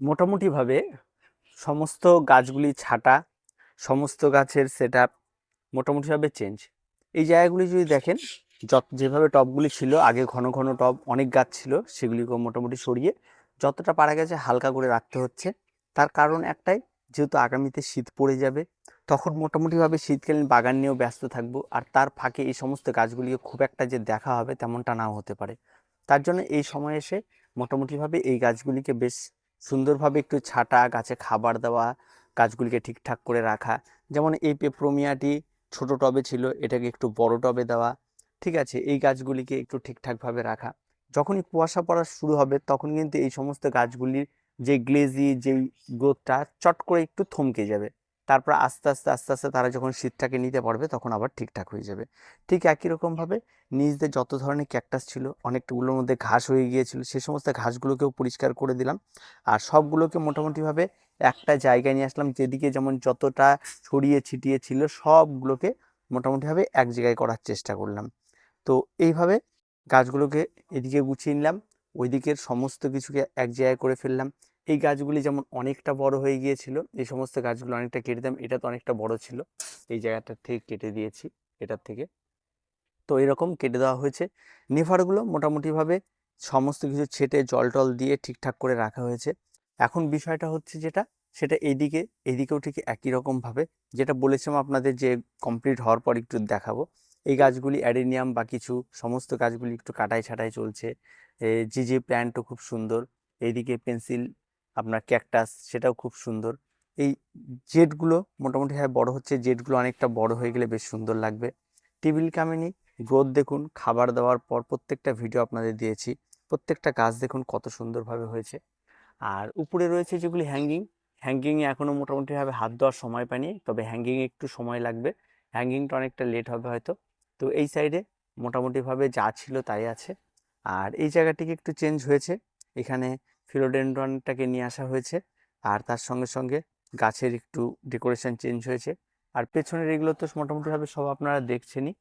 মোটামুটিভাবে সমস্ত গাছগুলি ছাঁটা, সমস্ত গাছের সেট আপ মোটামুটিভাবে চেঞ্জ এই জায়গাগুলি যদি দেখেন, যত যেভাবে টবগুলি ছিল, আগে ঘন ঘন টব অনেক গাছ ছিল সেগুলিকে মোটামুটি সরিয়ে যতটা পারা গেছে হালকা করে রাখতে হচ্ছে। তার কারণ একটাই, যেহেতু আগামীতে শীত পড়ে যাবে, তখন মোটামুটিভাবে শীতকালীন বাগান নিয়েও ব্যস্ত থাকব, আর তার ফাঁকে এই সমস্ত গাছগুলিকে খুব একটা যে দেখা হবে তেমনটা নাও হতে পারে। তার জন্য এই সময় এসে মোটামুটিভাবে এই গাছগুলিকে বেশ সুন্দরভাবে একটু ছাটা, গাছে খাবার দেওয়া, গাছগুলিকে ঠিকঠাক করে রাখা। যেমন এই পেপ্রোমিয়াটি ছোট টবে ছিল, এটাকে একটু বড় টবে দেওয়া। ঠিক আছে, এই গাছগুলিকে একটু ঠিকঠাকভাবে রাখা। যখনই কুয়াশা পড়া শুরু হবে, তখন কিন্তু এই সমস্ত গাছগুলির যে গ্লেজি যে গ্রোথটা, চট করে একটু থমকে যাবে। তারপর আস্তে আস্তে আস্তে আস্তে তারা যখন শীতটাকে নিতে পারবে তখন আবার ঠিকঠাক হয়ে যাবে। ঠিক একই রকমভাবে নিজদের যত ধরনের ক্যাকটাস ছিল অনেকগুলোর মধ্যে ঘাস হয়ে গিয়েছিল সে সমস্ত ঘাসগুলোকেও পরিষ্কার করে দিলাম। আর সবগুলোকে মোটামুটিভাবে একটা জায়গায় নিয়ে আসলাম যেদিকে যেমন যতটা ছড়িয়ে ছিটিয়ে ছিল সবগুলোকে মোটামুটিভাবে এক জায়গায় করার চেষ্টা করলাম। তো এইভাবে গাছগুলোকে এদিকে গুছিয়ে নিলাম ওইদিকের সমস্ত কিছুকে এক জায়গায় করে ফেললাম। এই গাছগুলি যেমন অনেকটা বড় হয়ে গিয়েছিল, এই সমস্ত গাছগুলো অনেকটা কেটে দিলাম। এটা তো অনেকটা বড় ছিল। এই জায়গাটার থেকে কেটে দিয়েছি এটার থেকে। তো এরকম কেটে দেওয়া হয়েছে। নেভারগুলো মোটামুটিভাবে সমস্ত কিছু ছেটে জল টল দিয়ে ঠিকঠাক করে রাখা হয়েছে। এখন বিষয়টা হচ্ছে যেটা, সেটা এইদিকে, এইদিকেও ঠিক একই রকমভাবে। যেটা বলেছিলাম আপনাদের যে কমপ্লিট হওয়ার পর একটু দেখাবো। এই গাছগুলি অ্যাডেনিয়াম বা কিছু সমস্ত গাছগুলি একটু কাটাই ছাটাই চলছে। জি জি প্ল্যান্টও খুব সুন্দর। এইদিকে পেন্সিল আপনার ক্যাকটাস সেটাও খুব সুন্দর। এই জেটগুলো মোটামুটি হ্যাঁ বড় হচ্ছে জেটগুলো অনেকটা বড় হয়ে গেলে বেশ সুন্দর লাগবে। টেবিল কামিনি গ্রোথ দেখুন, খাবার দেওয়ার পর প্রত্যেকটা ভিডিও আপনাদের দিয়েছি। প্রত্যেকটা গাছ দেখুন কত সুন্দরভাবে হয়েছে। আর উপরে রয়েছে যেগুলি হ্যাঙ্গিং হ্যাঙ্গিংয়ে এখনও মোটামুটিভাবে হাত দেওয়ার সময় পাইনি, তবে হ্যাঙ্গিংয়ে একটু সময় লাগবে। হ্যাঙ্গিংটা অনেকটা লেট হবে হয়তো। তো এই সাইডে মোটামুটিভাবে যা ছিল তাই আছে। আর এই জায়গাটিকে একটু চেঞ্জ হয়েছে। এখানে ফিলোডেন্ড্রনটাকে নিয়ে আসা হয়েছে। আর তার সঙ্গে সঙ্গে গাছের একটু ডেকোরেশন চেঞ্জ হয়েছে। আর পেছনের এগুলো তো মোটামুটিভাবে সব আপনারা দেখছেনই।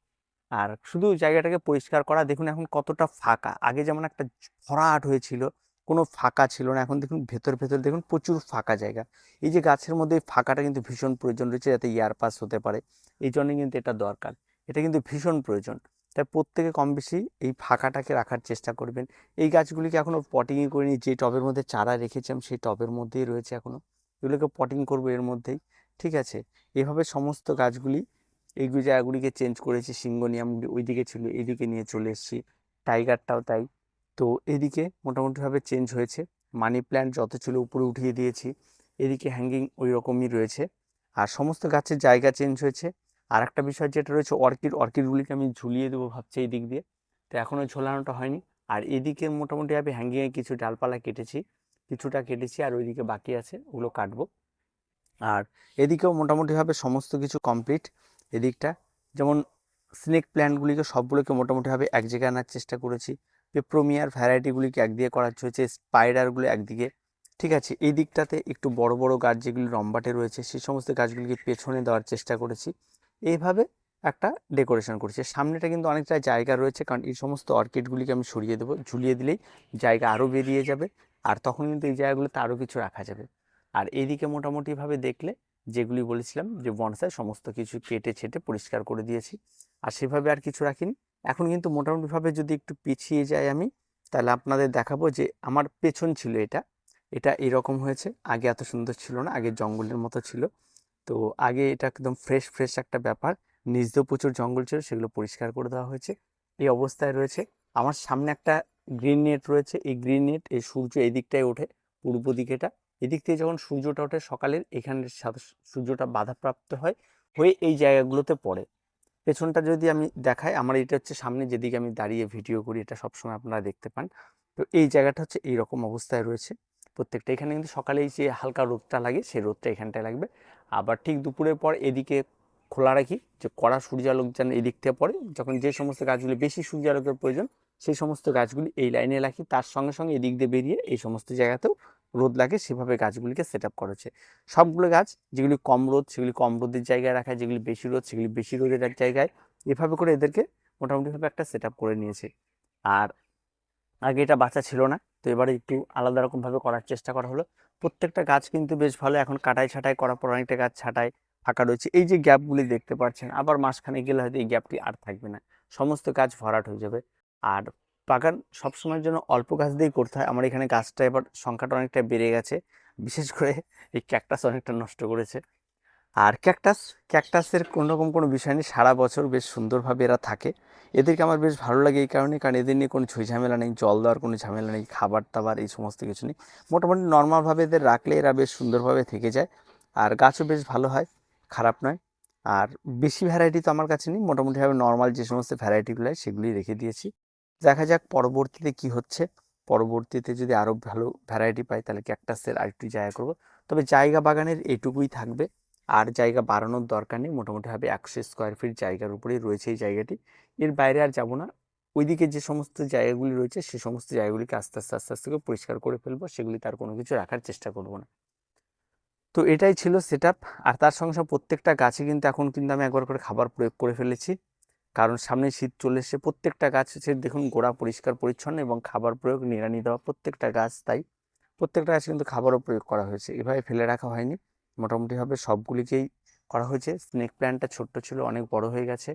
আর শুধু জায়গাটাকে পরিষ্কার করা, দেখুন এখন কতটা ফাঁকা। আগে যেমন একটা ভরাট হয়েছিল, কোনো ফাঁকা ছিল না। এখন দেখুন ভেতর ভেতর দেখুন প্রচুর ফাঁকা জায়গা। এই যে গাছের মধ্যে ফাঁকাটা কিন্তু ভীষণ প্রয়োজন রয়েছে যাতে ইয়ার পাস হতে পারে। এই জন্য কিন্তু এটা দরকার। এটা কিন্তু ভীষণ প্রয়োজন। তাই প্রত্যেকে কম বেশি এই ফাঁকাটাকে রাখার চেষ্টা করবেন। এই গাছগুলিকে এখনও পটিংই করিনি, যে টবের মধ্যে চারা রেখেছিলাম সেই টবের মধ্যেই রয়েছে এখনও এগুলোকে পটিং করব এর মধ্যেই, ঠিক আছে? এভাবে সমস্ত গাছগুলি, এই জায়গাগুলিকে চেঞ্জ করেছি সিঙ্গোনিয়ামগুলি ওইদিকে ছিল এইদিকে নিয়ে চলে এসেছি টাইগারটাও তাই। তো এদিকে মোটামুটিভাবে চেঞ্জ হয়েছে মানি প্ল্যান্ট যত ছিল উপরে উঠিয়ে দিয়েছি, এদিকে হ্যাঙ্গিং ওই রকমই রয়েছে। আর সমস্ত গাছের জায়গা চেঞ্জ হয়েছে আর একটা বিষয় যেটা রয়েছে, অর্কিড, অর্কিডগুলিকে আমি ঝুলিয়ে দেবো ভাবছি এই দিক দিয়ে। তো এখনও ঝোলানোটা হয়নি। আর এদিকে মোটামুটি আমি হ্যাঙ্গিংয়ে কিছু ডালপালা কেটেছি, কিছুটা কেটেছি আর ওইদিকে বাকি আছে, ওগুলো কাটবো। আর এদিকেও মোটামুটিভাবে সমস্ত কিছু কমপ্লিট এদিকটা। যেমন স্নেক প্ল্যান্টগুলিকে সবগুলোকে মোটামুটিভাবে এক জায়গায় আনার চেষ্টা করেছি। পেপ্রোমিয়ার ভ্যারাইটিগুলিকে একদিকে করা হয়েছে, স্পাইডারগুলো একদিকে। ঠিক আছে, এই দিকটাতে একটু বড় বড় গাছ যেগুলি লম্বাটে রয়েছে সেই সমস্ত গাছগুলিকে পেছনে দেওয়ার চেষ্টা করেছি। এইভাবে একটা ডেকোরেশন করছি। সামনেটা কিন্তু অনেকটা জায়গা রয়েছে, কারণ এই সমস্ত অর্কিডগুলিকে আমি সরিয়ে দেবো। ঝুলিয়ে দিলেই জায়গা আরও বেরিয়ে যাবে আর তখন কিন্তু এই জায়গাগুলোতে আরও কিছু রাখা যাবে। আর এইদিকে মোটামুটিভাবে দেখলে যেগুলি বলেছিলাম যে বনসাই সমস্ত কিছু কেটে ছেটে পরিষ্কার করে দিয়েছি আর সেভাবে আর কিছু রাখিনি। এখন কিন্তু মোটামুটিভাবে যদি একটু পিছিয়ে যাই আমি, তাহলে আপনাদের দেখাবো যে আমার পেছন ছিল এটা। এটা এরকম হয়েছে। আগে এত সুন্দর ছিল না, আগে জঙ্গলের মতো ছিল। তো আগে এটা একদম ফ্রেশ ফ্রেশ একটা ব্যাপার। নিজ প্রচুর জঙ্গল ছিল, সেগুলো পরিষ্কার করে দেওয়া হয়েছে। এই অবস্থায় রয়েছে। আমার সামনে একটা গ্রিন নেট রয়েছে। এই গ্রিন নেট এই সূর্য এই ওঠে, পূর্ব দিকেটা। এদিক থেকে যখন সূর্যটা ওঠে সকালের এখানের সাথে সূর্যটা বাধাপ্রাপ্ত হয়, হয়ে এই জায়গাগুলোতে পড়ে। পেছনটা যদি আমি দেখাই, আমার এটা হচ্ছে সামনে যেদিকে আমি দাঁড়িয়ে ভিডিও করি, এটা সবসময় আপনারা দেখতে পান। তো এই জায়গাটা হচ্ছে এই রকম অবস্থায় রয়েছে। প্রত্যেকটা এখানে কিন্তু সকালেই যে হালকা রোদটা লাগে, সেই রোদটা এখানটায় লাগবে। আবার ঠিক দুপুরের পর এদিকে খোলা রাখি যে কড়া সূর্যালোক যেন এদিক থেকে পড়ে, যখন যে সমস্ত গাছগুলি বেশি সূর্যালোকের প্রয়োজন, সেই সমস্ত গাছগুলি এই লাইনে রাখি, তার সঙ্গে সঙ্গে এদিক দিয়ে বেরিয়ে এই সমস্ত জায়গাতেও রোদ লাগে, সেভাবে গাছগুলিকে সেট আপ করেছে সবগুলো গাছ যেগুলি কম রোদ, সেগুলি কম রোদের জায়গায় রাখা যেগুলি বেশি রোদ, সেগুলি বেশি রোদের এক জায়গায়, এভাবে করে এদেরকে মোটামুটিভাবে একটা সেট আপ করে নিয়েছে। আর আগে এটা বাচ্চা ছিল না তো এবারে একটু আলাদা রকমভাবে করার চেষ্টা করা হলো। প্রত্যেকটা গাছ কিন্তু বেশ ভালো। এখন কাটাই ছাটাই করার পর অনেকটা গাছ ছাটাই ফাঁকা রয়েছে। এই যে গ্যাপগুলি দেখতে পাচ্ছেন, আবার মাঝখানে গেলে হয়তো এই গ্যাপটি আর থাকবে না। সমস্ত গাছ ভরাট হয়ে যাবে। আর বাগান সবসময়ের জন্য অল্প গাছ দিয়েই করতে হয়। আমার এখানে গাছটা এবার সংখ্যাটা অনেকটা বেড়ে গেছে। বিশেষ করে এই ক্যাকটাস অনেকটা নষ্ট করেছে। আর ক্যাকটাস ক্যাকটাসের রকম কোনো বিষয় নেই। সারা বছর বেশ সুন্দরভাবে এরা থাকে। এদেরকে আমার বেশ ভালো লাগে এই কারণে, কারণ এদের নিয়ে কোনো ঝুই ঝামেলা নেই, জল দেওয়ার কোনো ঝামেলা নেই, খাবার দাবার এই সমস্ত কিছু নেই। মোটামুটি নর্মালভাবে এদের রাখলে এরা বেশ সুন্দরভাবে থেকে যায়। আর গাছও বেশ ভালো হয়, খারাপ নয়। আর বেশি ভ্যারাইটি তো আমার কাছে নেই। মোটামুটিভাবে নর্মাল যে সমস্ত ভ্যারাইটিগুলো হয় সেগুলি রেখে দিয়েছি। দেখা যাক পরবর্তীতে কি হচ্ছে। পরবর্তীতে যদি আরও ভালো ভ্যারাইটি পাই তাহলে ক্যাকটাসের আরেকটু জায়গা করব। তবে জায়গা বাগানের এটুকুই থাকবে। আর জায়গা বাড়ানোর দরকার নেই। মোটামুটিভাবে একশো স্কোয়ার ফিট জায়গার উপরেই রয়েছে এই জায়গাটি। এর বাইরে আর যাব না। ওইদিকে যে সমস্ত জায়গাগুলি রয়েছে, সে সমস্ত জায়গাগুলিকে আস্তে আস্তে আস্তে আস্তে করে পরিষ্কার করে ফেলব। সেগুলি তার কোনো কিছু রাখার চেষ্টা করব না। তো এটাই ছিল সেট আর তার সঙ্গে সঙ্গে প্রত্যেকটা গাছে কিন্তু এখন কিন্তু আমি একবার করে খাবার প্রয়োগ করে ফেলেছি। কারণ সামনে শীত চলে এসে প্রত্যেকটা গাছ হচ্ছে দেখুন গোড়া পরিষ্কার, পরিচ্ছন্ন এবং খাবার প্রয়োগ নিড়ানি দেওয়া প্রত্যেকটা গাছ তাই। প্রত্যেকটা গাছে কিন্তু খাবারও প্রয়োগ করা হয়েছে। এভাবে ফেলে রাখা হয়নি। মোটামুটিভাবে সবগুলিকেই করা হয়েছে। স্নেক প্ল্যান্টটা ছোট্ট ছিল, অনেক বড় হয়ে গেছে,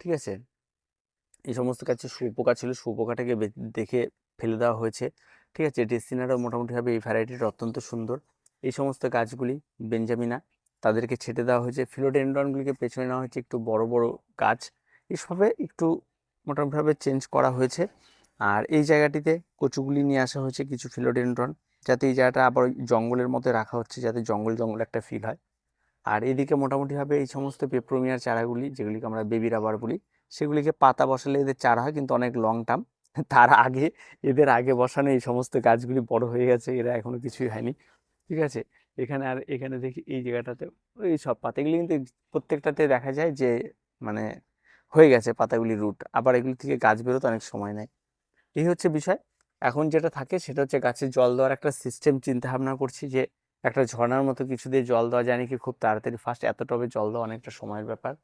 ঠিক আছে? এই সমস্ত গাছে শুয়োপোকা ছিল শুয়োপোকাটাকে দেখে ফেলে দেওয়া হয়েছে, ঠিক আছে? ডেসিনারও মোটামুটিভাবে এই ভ্যারাইটিটা অত্যন্ত সুন্দর। এই সমস্ত গাছগুলি, বেঞ্জামিনা, তাদেরকে ছেটে দেওয়া হয়েছে। ফিলোডেন্ড্রনগুলিকে পেছনে নেওয়া হয়েছে একটু বড় বড় গাছ। এসবে একটু মোটামুটিভাবে চেঞ্জ করা হয়েছে। আর এই জায়গাটিতে কচুগুলি নিয়ে আসা হয়েছে কিছু ফিলোডেন্ড্রন। যাতে এই জায়গাটা আবার জঙ্গলের মধ্যে রাখা হচ্ছে, যাতে জঙ্গল জঙ্গল একটা ফিল হয়। আর এদিকে মোটামুটিভাবে এই সমস্ত পেপ্রোমিয়ার চারাগুলি, যেগুলিকে আমরা বেবি রাবার বলি, সেগুলিকে পাতা বসালে এদের চারা হয়, কিন্তু অনেক লং টার্ম তার আগে, এদের আগে বসানো এই সমস্ত গাছগুলি বড় হয়ে গেছে, এরা এখনও কিছুই হয়নি। ঠিক আছে? এখানে আর এখানে দেখি এই জায়গাটাতে ওই সব পাতাগুলি কিন্তু প্রত্যেকটাতে দেখা যায় যে মানে হয়ে গেছে পাতাগুলি রুট আবার এগুলি থেকে গাছ বেরোতে অনেক সময় নেয়। এই হচ্ছে বিষয়। এখন যেটা থাকে সেটা হচ্ছে গাছে জল দেওয়ার একটা সিস্টেম চিন্তা ভাবনা করছি যে, একটা ঝর্নার মতো কিছু দিয়ে জল দেওয়া যায় নাকি খুব তাড়াতাড়ি ফার্স্ট এত টবে জল দেওয়া অনেকটা সময়ের ব্যাপার।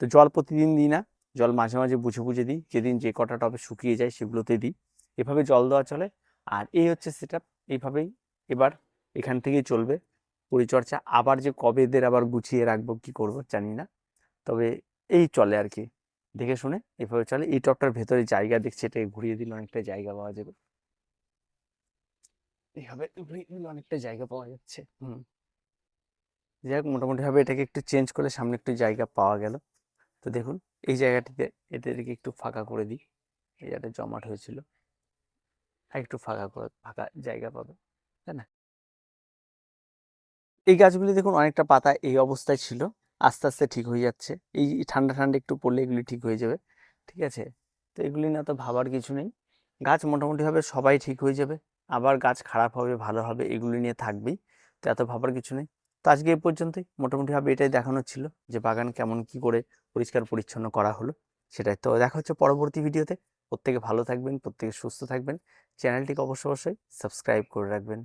তো জল প্রতিদিন দিই না, জল মাঝে মাঝে বুঝে বুঝে দিই, যেদিন যে কটা টবে শুকিয়ে যায় সেগুলোতে দিই। এভাবে জল দেওয়া চলে। আর এই হচ্ছে সেট এইভাবেই এবার এখান থেকেই চলবে। পরিচর্যা, আবার যে কবে এদের আবার গুছিয়ে রাখব, কি করব জানি না। তবে এই চলে আর কি। দেখে শুনে এভাবে চলে। এই টবটার ভেতরে জায়গা দেখছি এটাকে ঘুরিয়ে দিলে অনেকটা জায়গা পাওয়া যাবে। এইভাবে অনেকটা জায়গা পাওয়া যাচ্ছে। হুম। যাই হোক, মোটামুটিভাবে এটাকে একটু চেঞ্জ করলে সামনে একটু জায়গা পাওয়া গেল। তো দেখুন, এই জায়গাটিতে এদেরকে একটু ফাঁকা করে দিই। এই জায়গাটা জমাট হয়েছিল। আর একটু ফাঁকা করে, ফাঁকা জায়গা পাবে, তাই না? এই গাছগুলি দেখুন, অনেকটা পাতা এই অবস্থায় ছিল। আস্তে আস্তে ঠিক হয়ে যাচ্ছে। এই ঠান্ডা ঠান্ডা একটু পড়লে এগুলি ঠিক হয়ে যাবে। ঠিক আছে? তো এগুলি না তো ভাবার কিছু নেই। গাছ মোটামুটিভাবে সবাই ঠিক হয়ে যাবে। আবার গাছ খারাপ হবে, ভালো হবে, এগুলি নিয়ে থাকবেই তো এত ভাবার কিছু নেই। তো আজকে এই পর্যন্তই। মোটামুটিভাবে এটাই দেখানো ছিল যে বাগান কেমন কি করে পরিষ্কার পরিচ্ছন্ন করা হলো। সেটাই। তো দেখা হচ্ছে পরবর্তী ভিডিওতে। প্রত্যেকে ভালো থাকবেন, প্রত্যেকে সুস্থ থাকবেন। চ্যানেলটিকে অবশ্যই অবশ্যই সাবস্ক্রাইব করে রাখবেন।